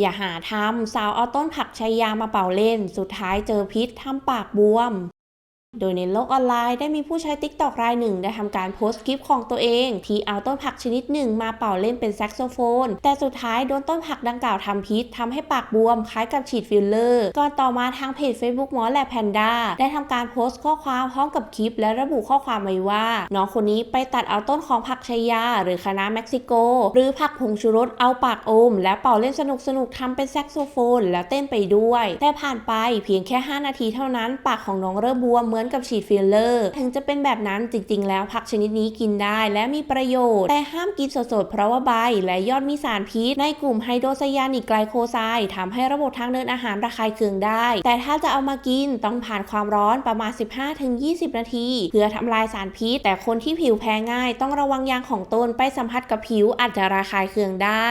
อย่าหาทำสาวเอาต้นผักชัยยามาเป่าเล่น สุดท้ายเจอพิษทำปากบวม โดยในโลกออนไลน์ได้มีผู้ใช้ TikTok รายหนึ่ง ได้ทำการโพสต์คลิปของตัวเอง ที่เอาต้นผักชนิดหนึ่งมาเป่าเล่นเป็นแซกโซโฟน แต่สุดท้ายโดนต้นผักดังกล่าวทำพิษทำให้ปากบวมคล้ายกับฉีดฟิลเลอร์ก่อนต่อมาทางเพจ Facebook หมอแลแพนด้าได้ทำการโพสต์ข้อความพร้อมกับคลิป และระบุข้อความไว้ว่า น้องคนนี้ไปตัดเอาต้นของผักชายา หรือคณะเม็กซิโก หรือผักผงชูรสเอาปากอม และเป่าเล่นสนุกสนุกๆทำเป็นแซกโซโฟน แล้วเต้นไปด้วย แต่ผ่านไปเพียงแค่ 5 นาทีเท่านั้น ปากของน้องเริ่มบวมเหมือนกับฉีดฟิลเลอร์ ถึงจะเป็นแบบนั้นจริง ๆ แล้วผักชนิดนี้กินได้และมีประโยชน์ แต่ห้ามกินสดๆ เพราะว่าใบและยอดมีสารพิษ ในกลุ่มไฮโดรไซยานิกไกลโคไซด์ทำให้ระบบทางเดินอาหารระคายเคืองได้ แต่ถ้าจะเอามากินต้องผ่านความร้อนประมาณ 15-20 นาที เพื่อทำลายสารพิษ แต่คนที่ผิวแพ้ง่าย ต้องระวังยางของตนไปสัมผัสกับผิวอาจจะระคายเคืองได้